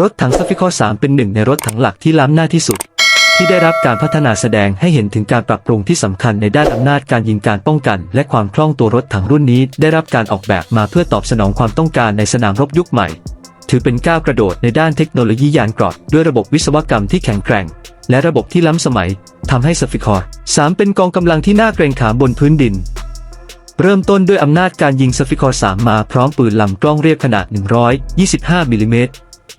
รถถังซัฟฟิคอ3เป็นหนึ่งในรถถังหลักที่ล้ำหน้าที่สุด ที่ได้รับการพัฒนาแสดงให้เห็นถึงการปรับปรุงที่สำคัญในด้านอำนาจการยิงการป้องกัน และความคล่องตัวรถถังรุ่นนี้ ได้รับการออกแบบมาเพื่อตอบสนองความต้องการในสนามรบยุคใหม่ ถือเป็นก้าวกระโดดในด้านเทคโนโลยียานเกราะด้วยระบบวิศวกรรมที่แข็งแกร่ง และระบบที่ล้ำสมัยทำให้ซัฟฟิคอร์3เป็นกองกำลังที่น่าเกรงขามบนพื้นดินเริ่มต้นด้วยอำนาจการยิงซัฟฟิคอร์3มาพร้อมปืนลำกล้องเรียบขนาด 125มิลลิเมตร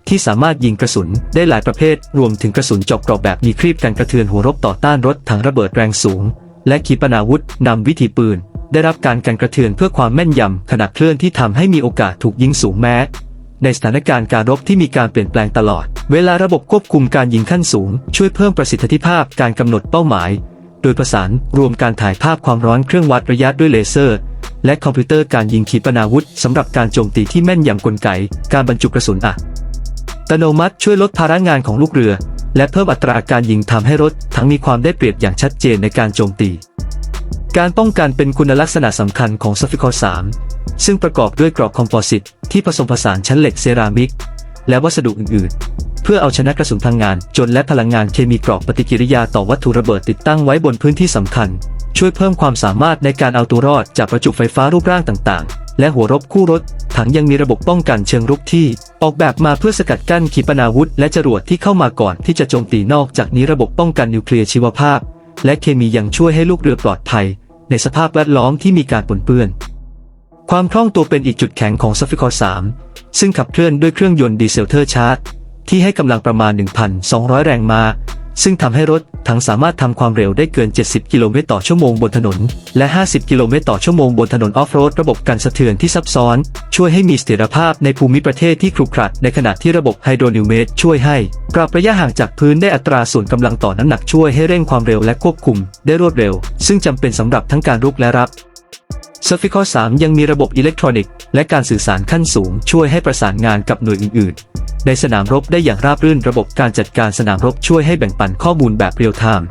ที่สามารถยิงกระสุนได้หลายประเภท รวมถึงกระสุนเจาะกราะแบบมีครีบกันกระเทือนหัวรบต่อต้านรถถังระเบิดแรงสูง และขีปนาวุธนำวิธีปืน ได้รับการกันกระเทือนเพื่อความแม่นยำขณะเคลื่อนที่ทำให้มีโอกาสถูกยิงสูงแม้ ในสถานการณ์การรบที่มีการเปลี่ยนแปลงตลอด เวลาระบบควบคุมการยิงขั้นสูง ช่วยเพิ่มประสิทธิภาพการกำหนดเป้าหมาย โดยประสานรวมการถ่ายภาพความร้อนเครื่องวัดระยะด้วยเลเซอร์และคอมพิวเตอร์การยิงขีปนาวุธสำหรับการโจมตีที่แม่นยำกลไก การบรรจุกระสุนอั ตโนมัติช่วยลดภาระงานของลูกเรือ และเพิ่มอัตราการยิงทำให้รถทั้งมีความได้เปรียบอย่างชัดเจนในการโจมตี การป้องกันเป็นคุณลักษณะสำคัญของซัฟฟิคอ3ซึ่งประกอบด้วยกรอบคอมโพสิตที่ผสมผสานชั้นเหล็กเซรามิก และวัสดุอื่น ๆเพื่อเอาชนะกระสุนพลังงานจนและพลังงานเคมีกรอบปฏิกิริยาต่อวัตถุระเบิดติดตั้งไว้บนพื้นที่สำคัญ ช่วยเพิ่มความสามารถในการเอาตัวรอดจากประจุไฟฟ้ารูปร่างต่างๆ และหัวรบคู่รถ ถังยังมีระบบป้องกันเชิงรุกที่ ออกแบบมาเพื่อสกัดกั้นขีปนาวุธและจรวดที่เข้ามาก่อนที่จะโจมตีนอกจากนี้ระบบป้องกันนิวเคลียร์ชีวภาพ และเคมียังช่วยให้ลูกเรือปลอดภัย ในสภาพแวดล้อมที่มีการปนเปื้อน ความคล่องตัวเป็นอีกจุดแข็งของซัฟฟิคอ3ซึ่งขับเคลื่อนด้วยเครื่องยนต์ดีเซลเทอร์ชาร์จที่ให้กำลังประมาณ 1,200 แรงม้า ซึ่งทำให้รถทั้งสามารถทำความเร็วได้เกิน 70 กิโลเมตรต่อชั่วโมงบนถนน และ 50 กิโลเมตรต่อชั่วโมงบนถนนออฟโรดระบบกันสะเทือนที่ซับซ้อน ช่วยให้มีเสถียรภาพในภูมิประเทศที่ขรุขระในขณะที่ระบบไฮโดรนิวเมตช่วยให้ปรับระยะห่างจากพื้นได้อัตราส่วนกำลังต่อน้ำหนักช่วยให้เร่งความเร็วและควบคุมได้รวดเร็ว ซึ่งจำเป็นสำหรับทั้งการรุกและรับ s u r f i c o 3ยังมีระบบอิเล็กทรอนิกส์และการสื่อสารขั้นสูงช่วยให้ประสานงานกับหน่วยอื่น ในสนามรบได้อย่างราบรื่นระบบการจัดการสนามรบช่วยให้แบ่งปันข้อมูลแบบเรียลไทม์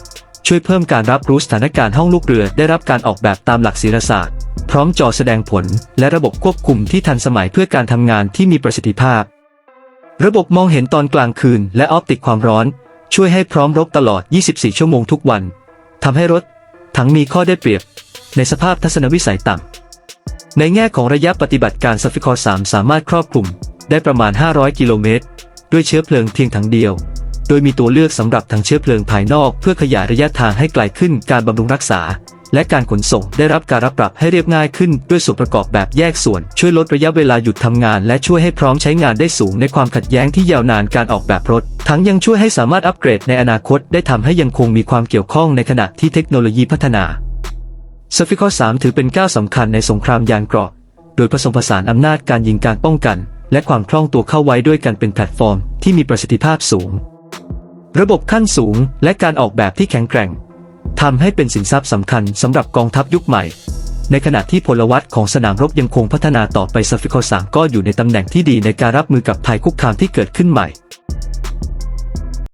ช่วยเพิ่มการรับรู้สถานการณ์ห้องลูกเรือได้รับการออกแบบตามหลักศิลศาสตร์ พร้อมจอแสดงผล และระบบควบคุมที่ทันสมัยเพื่อการทำงานที่มีประสิทธิภาพ ระบบมองเห็นตอนกลางคืน และออปติกความร้อน ช่วยให้พร้อมรบตลอด 24 ชั่วโมงทุกวันทำให้รถถังมีข้อได้เปรียบ ในสภาพทัศนวิสัยต่ำในแง่ของระยะปฏิบัติการซัฟฟิคอ3สามารถครอบคลุม ได้ประมาณ 500 กิโลเมตร ด้วยเชื้อเพลิงเพียงถังเดียว โดยมีตัวเลือกสำหรับถังเชื้อเพลิงภายนอกเพื่อขยายระยะทางให้ไกลขึ้นการบำรุงรักษา และการขนส่งได้รับการรับปรับให้เรียบง่ายขึ้นด้วยส่วนประกอบแบบแยกส่วน ช่วยลดระยะเวลาหยุดทำงาน และช่วยให้พร้อมใช้งานได้สูงในความขัดแย้งที่ยาวนานการออกแบบรถ ทั้งยังช่วยให้สามารถอัปเกรดในอนาคตได้ทำให้ยังคงมีความเกี่ยวข้องในขณะที่เทคโนโลยีพัฒนาซฟิคอ3ถือเป็นก้าวสำคัญในสงครามยานเกราะ โดยผสมผสานอำนาจการยิงการป้องกัน และความคล่องตัวเข้าไว้ด้วยกันเป็นแพลตฟอร์มที่มีประสิทธิภาพสูง ระบบขั้นสูงและการออกแบบที่แข็งแกร่งทำให้เป็นสินทรัพย์สำคัญสำหรับกองทัพยุคใหม่ ในขณะที่พลวัตของสนามรบยังคงพัฒนาต่อไปซัฟฟิคอ3ก็อยู่ในตำแหน่งที่ดีในการรับมือกับภัยคุกคามที่เกิดขึ้นใหม่